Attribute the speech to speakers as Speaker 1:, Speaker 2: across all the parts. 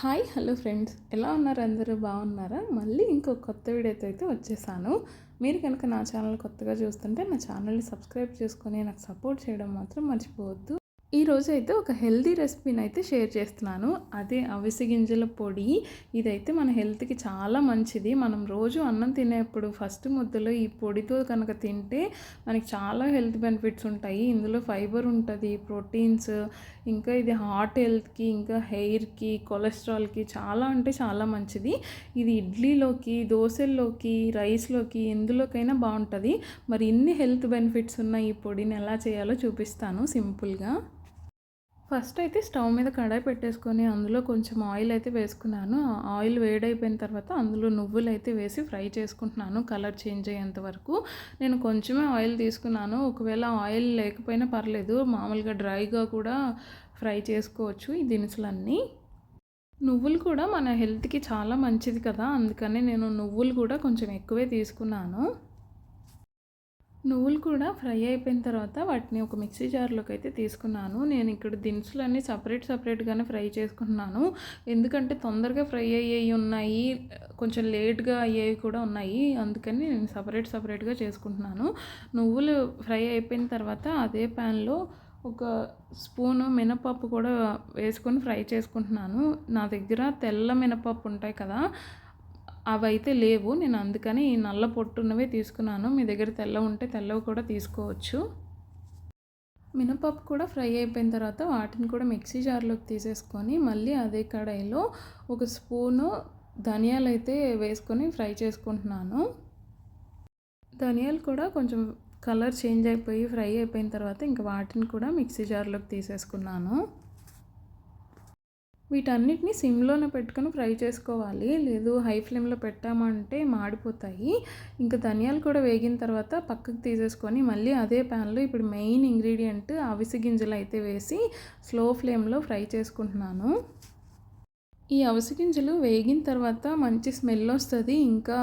Speaker 1: Hi hello friends. ఎలా ఉన్నారు అందరూ? బాగున్నారా? మళ్ళీ ఇంకో కొత్త వీడియోతో అయితే వచ్చేసాను. మీరు కనుక నా ఛానల్ కొత్తగా చూస్తుంటే నా ఛానల్ని సబ్స్క్రైబ్ చేసుకొని నాకు సపోర్ట్ చేయడం మాత్రం మర్చిపోవద్దు. ఈరోజు అయితే ఒక హెల్దీ రెసిపీని అయితే షేర్ చేస్తున్నాను. అదే అవిసె గింజల పొడి. ఇదైతే మన హెల్త్కి చాలా మంచిది. మనం రోజు అన్నం తినేప్పుడు ఫస్ట్ ముద్దలో ఈ పొడితో కనుక తింటే మనకి చాలా హెల్త్ బెనిఫిట్స్ ఉంటాయి. ఇందులో ఫైబర్ ఉంటుంది ప్రోటీన్స్ ఇంకా ఇది హార్ట్ హెల్త్కి ఇంకా హెయిర్కి కొలెస్ట్రాల్కి చాలా అంటే చాలా మంచిది. ఇది ఇడ్లీలోకి దోశల్లోకి రైస్లోకి ఎందులోకైనా బాగుంటుంది. మరి ఇన్ని హెల్త్ బెనిఫిట్స్ ఉన్న ఈ పొడిని ఎలా చేయాలో చూపిస్తాను సింపుల్గా. ఫస్ట్ అయితే స్టవ్ మీద కడాయి పెట్టేసుకొని అందులో కొంచెం ఆయిల్ అయితే వేసుకున్నాను. ఆయిల్ వేడైపోయిన తర్వాత అందులో నువ్వులు అయితే వేసి ఫ్రై చేసుకుంటున్నాను కలర్ చేంజ్ అయ్యేంత వరకు. నేను కొంచెమే ఆయిల్ తీసుకున్నాను. ఒకవేళ ఆయిల్ లేకపోయినా పర్లేదు మామూలుగా డ్రైగా కూడా ఫ్రై చేసుకోవచ్చు ఈ దినుసులన్నీ. నువ్వులు కూడా మన హెల్త్కి చాలా మంచిది కదా అందుకని నేను నువ్వులు కూడా కొంచెం ఎక్కువే తీసుకున్నాను. నువ్వులు కూడా ఫ్రై అయిపోయిన తర్వాత వాటిని ఒక మిక్సీ జార్లోకి అయితే తీసుకున్నాను. నేను ఇక్కడ దినుసులన్నీ సపరేట్ సపరేట్గానే ఫ్రై చేసుకుంటున్నాను. ఎందుకంటే తొందరగా ఫ్రై అయ్యేవి ఉన్నాయి. కొంచెం లేట్గా అయ్యేవి కూడా ఉన్నాయి. అందుకని నేను సపరేట్ సపరేట్గా చేసుకుంటున్నాను. నువ్వులు ఫ్రై అయిపోయిన తర్వాత అదే ప్యాన్లో ఒక స్పూను మినపప్పు కూడా వేసుకొని ఫ్రై చేసుకుంటున్నాను. నా దగ్గర తెల్ల మినపప్పు ఉంటాయి కదా అవి అయితే లేవు. నేను అందుకని ఈ నల్ల పొట్టున్నవే తీసుకున్నాను. మీ దగ్గర తెల్ల ఉంటే తెల్లవి కూడా తీసుకోవచ్చు. మినపప్పు కూడా ఫ్రై అయిపోయిన తర్వాత వాటిని కూడా మిక్సీ జార్లోకి తీసేసుకొని మళ్ళీ అదే కడాయిలో ఒక స్పూను ధనియాలు అయితే వేసుకొని ఫ్రై చేసుకుంటున్నాను. ధనియాలు కూడా కొంచెం కలర్ చేంజ్ అయిపోయి ఫ్రై అయిపోయిన తర్వాత ఇంకా వాటిని కూడా మిక్సీ జార్లోకి తీసేసుకున్నాను. వీటన్నిటిని సిమ్లోనే పెట్టుకొని ఫ్రై చేసుకోవాలి. లేదు హై ఫ్లేమ్లో పెట్టామంటే మాడిపోతాయి. ఇంకా ధనియాలు కూడా వేగిన తర్వాత పక్కకు తీసేసుకొని మళ్ళీ అదే ప్యాన్లో ఇప్పుడు మెయిన్ ఇంగ్రీడియంట్ అవిసి గింజలు అయితే వేసి స్లో ఫ్లేమ్లో ఫ్రై చేసుకుంటున్నాను. ఈ అవిసి గింజలు వేగిన తర్వాత మంచి స్మెల్ వస్తుంది. ఇంకా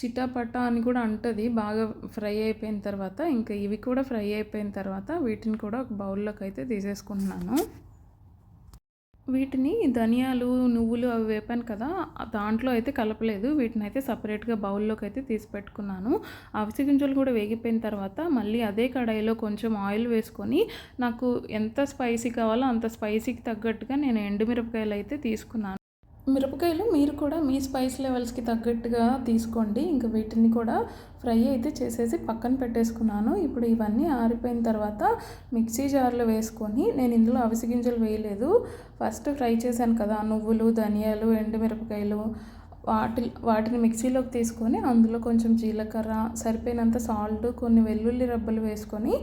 Speaker 1: చిటాపటా అని కూడా అంటుంది. బాగా ఫ్రై అయిపోయిన తర్వాత ఇంకా ఇవి కూడా ఫ్రై అయిపోయిన తర్వాత వీటిని కూడా ఒక బౌల్లోకి అయితే తీసేసుకుంటున్నాను. వీటిని ధనియాలు నువ్వులు అవి వేపాను కదా దాంట్లో అయితే కలపలేదు. వీటిని అయితే సపరేట్గా బౌల్లోకి అయితే తీసి పెట్టుకున్నాను. అవిసి గింజలు కూడా వేగిపోయిన తర్వాత మళ్ళీ అదే కడాయిలో కొంచెం ఆయిల్ వేసుకొని నాకు ఎంత స్పైసీ కావాలో అంత స్పైసీకి తగ్గట్టుగా నేను ఎండుమిరపకాయలు అయితే తీసుకున్నాను. మిరపకాయలు మీరు కూడా మీ స్పైస్ లెవెల్స్కి తగ్గట్టుగా తీసుకోండి. ఇంకా వీటిని కూడా ఫ్రై అయితే చేసేసి పక్కన పెట్టేసుకున్నాను. ఇప్పుడు ఇవన్నీ ఆరిపోయిన తర్వాత మిక్సీ జార్లో వేసుకొని నేను ఇందులో అవిసి గింజలు వేయలేదు. ఫస్ట్ ఫ్రై చేశాను కదా నువ్వులు ధనియాలు ఎండుమిరపకాయలు వాటి వాటిని మిక్సీలోకి తీసుకొని అందులో కొంచెం జీలకర్ర సరిపోయినంత సాల్ట్ కొన్ని వెల్లుల్లి రబ్బలు వేసుకొని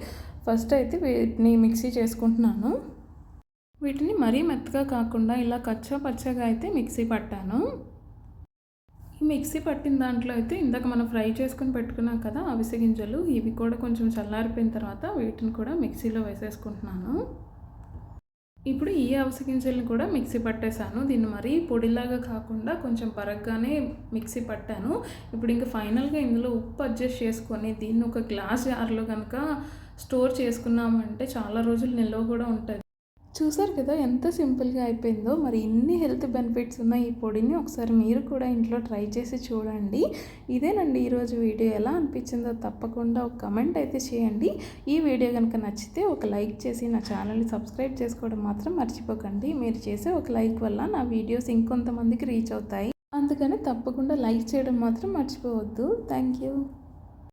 Speaker 1: ఫస్ట్ అయితే వీటిని మిక్సీ చేసుకుంటున్నాను. వీటిని మరీ మెత్తగా కాకుండా ఇలా కచ్చా పచ్చగా అయితే మిక్సీ పట్టాను. ఈ మిక్సీ పట్టిన దాంట్లో అయితే ఇందాక మనం ఫ్రై చేసుకుని పెట్టుకున్నాం కదా అవిసె గింజలు ఇవి కూడా కొంచెం చల్లారిపోయిన తర్వాత వీటిని కూడా మిక్సీలో వేసేసుకుంటున్నాను. ఇప్పుడు ఈ అవిసె గింజలను కూడా మిక్సీ పట్టేశాను. దీన్ని మరీ పొడిలాగా కాకుండా కొంచెం బరగ్గానే మిక్సీ పట్టాను. ఇప్పుడు ఇంకా ఫైనల్గా ఇందులో ఉప్పు అడ్జస్ట్ చేసుకొని దీన్ని ఒక గ్లాస్ జార్లో కనుక స్టోర్ చేసుకున్నామంటే చాలా రోజులు నిల్వ కూడా ఉంటుంది. చూసారు కదా ఎంత సింపుల్గా అయిపోయిందో. మరి ఇన్ని హెల్త్ బెనిఫిట్స్ ఉన్నాయి ఈ పొడిని ఒకసారి మీరు కూడా ఇంట్లో ట్రై చేసి చూడండి. ఇదేనండి ఈరోజు వీడియో. ఎలా అనిపించిందో తప్పకుండా ఒక కమెంట్ అయితే చేయండి. ఈ వీడియో కనుక నచ్చితే ఒక లైక్ చేసి నా ఛానల్ని సబ్స్క్రైబ్ చేసుకోవడం మాత్రం మర్చిపోకండి. మీరు చేసే ఒక లైక్ వల్ల నా వీడియోస్ ఇంకొంతమందికి రీచ్ అవుతాయి. అందుకని తప్పకుండా లైక్ చేయడం మాత్రం మర్చిపోవద్దు. Thank you.